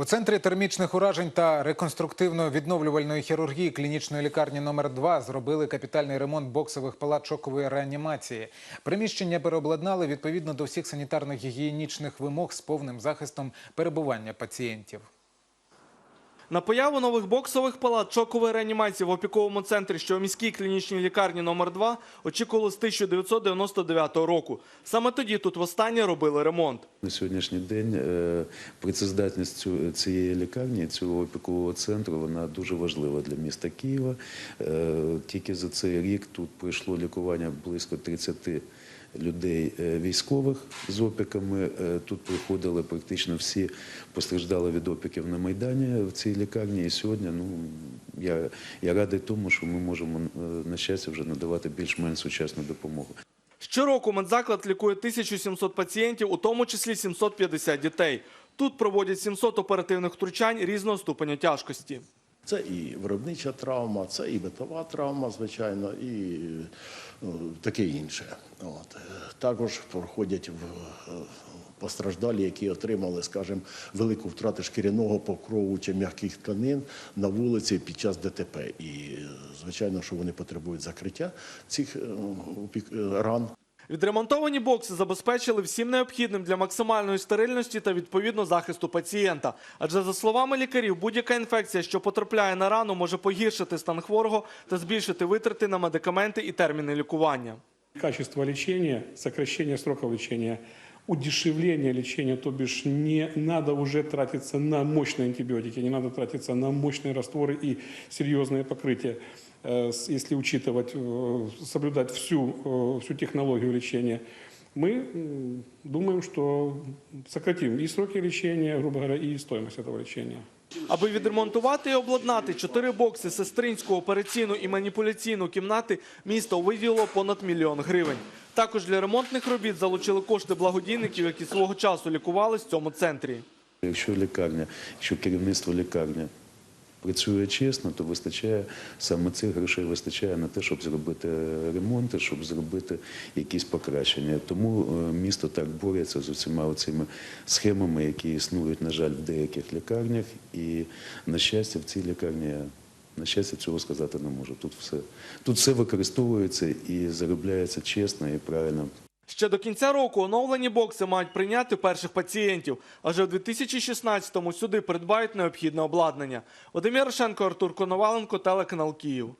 У центрі термічних уражень та реконструктивно-відновлювальної хірургії клінічної лікарні номер 2 зробили капітальний ремонт боксових палат шокової реанімації. Приміщення переобладнали відповідно до всіх санітарних гігієнічних вимог з повним захистом перебування пацієнтів. На появу нових боксових палат шокової реанімації в опіковому центрі, що у міській клінічній лікарні номер 2 очікували з 1999 року. Саме тоді тут востаннє робили ремонт. На сьогоднішній день е, працездатність цієї лікарні, цього опікового центру, вона дуже важлива для міста Києва. Е, Тільки за цей рік тут пройшло лікування близько 30 людей е, військових з опіками. Тут приходили практично всі постраждали від опіків на Майдані в цій лікарні. І сьогодні ну, я, я радий тому, що ми можемо на щастя вже надавати більш-менш сучасну допомогу. Щороку медзаклад лікує 1700 пацієнтів, у тому числі 750 дітей. Тут проводять 700 оперативних втручань різного ступеня тяжкості. Це і виробнича травма, це і битова травма, звичайно, і ну, таке інше. От. Також проходять в е, постраждалі, які отримали, скажімо, велику втрату шкіряного покрову чи м'яких тканин на вулиці під час ДТП. І, е, звичайно, що вони потребують закриття цих е, е, ран. Відремонтовані бокси забезпечили всім необхідним для максимальної стерильності та відповідно захисту пацієнта. Адже за словами лікарів, будь-яка інфекція, що потрапляє на рану, може погіршити стан хворого та збільшити витрати на медикаменти і терміни лікування. Качество лечения, сокращение сроков лечения, удешевление лечения, то бишь не надо уже тратиться на мощные антибиотики, не надо тратиться на мощные растворы и серьезные покрытия. Э, с- Если учитывать, э, соблюдать всю, э, всю технологию лечения, мы м, думаем, что сократим и сроки лечения, грубо говоря, и стоимость этого лечения. Аби відремонтувати і обладнати чотири бокси, сестринську, операційну і маніпуляційну кімнати, місто виділило понад мільйон гривень. Також для ремонтних робіт залучили кошти благодійників, які свого часу лікувались в цьому центрі. Якщо лікарня, якщо керівництво лікарні працює чесно, то вистачає саме цих грошей вистачає на те, щоб зробити ремонти, щоб зробити якісь покращення. Тому е, місто так бореться з усіма цими схемами, які існують, на жаль, в деяких лікарнях. І на щастя, в цій лікарні на щастя цього сказати не можу. Тут все тут все використовується і заробляється чесно і правильно. Ще до кінця року оновлені бокси мають прийняти перших пацієнтів. адже в 2016-му сюди придбають необхідне обладнання. Вадим Ярошенко, Артур Коноваленко, телеканал Київ.